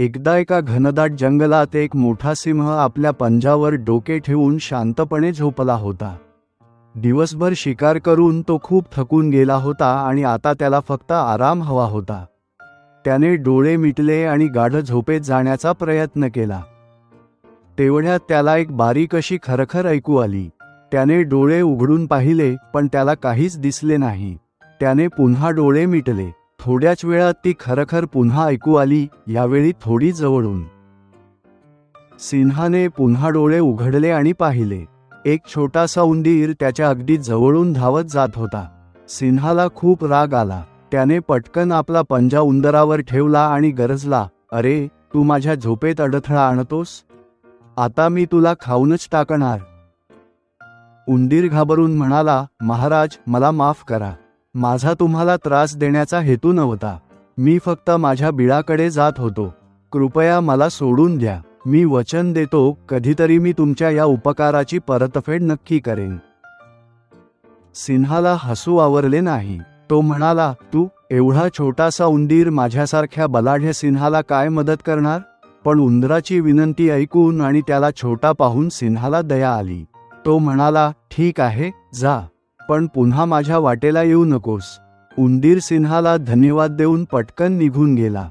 एकदा एका घनदाट जंगलात एक मोठा सिंह आपल्या पंजावर डोके ठेवून शांतपणे झोपला होता. दिवसभर शिकार करून तो खूप थकून गेला होता आणि आता त्याला फक्त आराम हवा होता. त्याने डोळे मिटले आणि गाढ झोपेत जाण्याचा प्रयत्न केला. तेवढ्यात त्याला एक बारीक अशी खरखर ऐकू आली. त्याने डोळे उघडून पाहिले पण त्याला काहीच दिसले नाही. त्याने पुन्हा डोळे मिटले. थोड्याच वेळात ती खरखर पुन्हा ऐकू आली यावेळी थोडी जवळून. सिन्हाने पुन्हा डोळे उघडले आणि पाहिले. एक छोटासा उंदीर त्याच्या अगदी जवळून धावत जात होता. सिन्हाला खूप राग आला. त्याने पटकन आपला पंजा उंदरावर ठेवला आणि गरजला अरे तू माझ्या झोपेत अडथळा आणतोस? आता मी तुला खाऊनच टाकणार. उंदीर घाबरून म्हणाला महाराज मला माफ करा. माझा तुम्हाला त्रास देण्याचा हेतू नव्हता. मी फक्त माझ्या बिळाकडे जात होतो. कृपया मला सोडून द्या. मी वचन देतो कधीतरी मी तुमच्या या उपकाराची परतफेड नक्की करेन. सिन्हाला हसू आवरले नाही. तो म्हणाला तू एवढा छोटासा उंदीर माझ्यासारख्या बलाढ्य सिन्हाला काय मदत करणार? पण उंदराची विनंती ऐकून आणि त्याला छोटा पाहून सिन्हाला दया आली. तो म्हणाला ठीक आहे जा. पण पुन्हा माझ्या वाटेला येऊ नकोस. उंदीर सिंहाला धन्यवाद देऊन पटकन निघून गेला.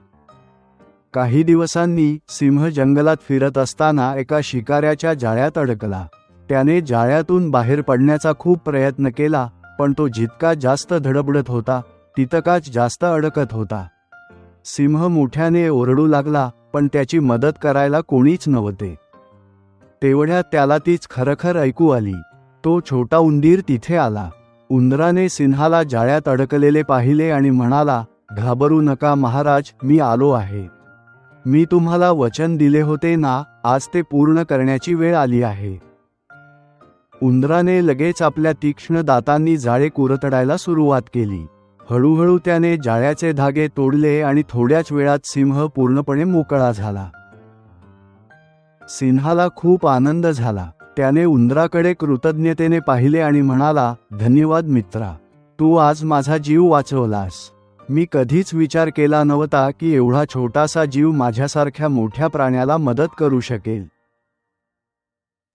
काही दिवसांनी सिंह जंगलात फिरत असताना एका शिकाऱ्याच्या जाळ्यात अडकला. त्याने जाळ्यातून बाहेर पडण्याचा खूप प्रयत्न केला पण तो जितका जास्त धडबडत होता तितकाच जास्त अडकत होता. सिंह मोठ्याने ओरडू लागला पण त्याची मदत करायला कोणीच नव्हते. तेवढ्यात त्याला तीच खरखर ऐकू आली. तो छोटा उंदीर तिथे आला. उंदराने सिन्हाला जाळ्यात अडकलेले पाहिले आणि म्हणाला घाबरू नका महाराज मी आलो आहे. मी तुम्हाला वचन दिले होते ना आज ते पूर्ण करण्याची वेळ आली आहे. उंदराने लगेच आपल्या तीक्ष्ण दातांनी जाळे कुरतडायला सुरुवात केली. हळूहळू त्याने जाळ्याचे धागे तोडले आणि थोड्याच वेळात सिंह पूर्णपणे मोकळा झाला. सिंहाला खूप आनंद झाला. त्याने उंदराकडे कृतज्ञतेने पाहिले आणि म्हणाला धन्यवाद मित्रा तू आज माझा जीव वाचवलास. मी कधीच विचार केला नव्हता की एवढा छोटासा जीव माझ्यासारख्या मोठ्या प्राण्याला मदत करू शकेल.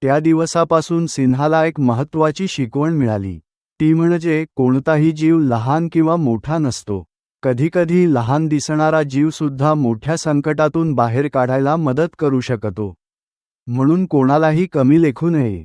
त्या दिवसापासून सिन्हाला एक महत्वाची शिकवण मिळाली. ती म्हणजे कोणताही जीव लहान किंवा मोठा नसतो. कधीकधी लहान दिसणारा जीव सुद्धा मोठ्या संकटातून बाहेर काढायला मदत करू शकतो. म्हणून कोणालाही कमी लेखू नये.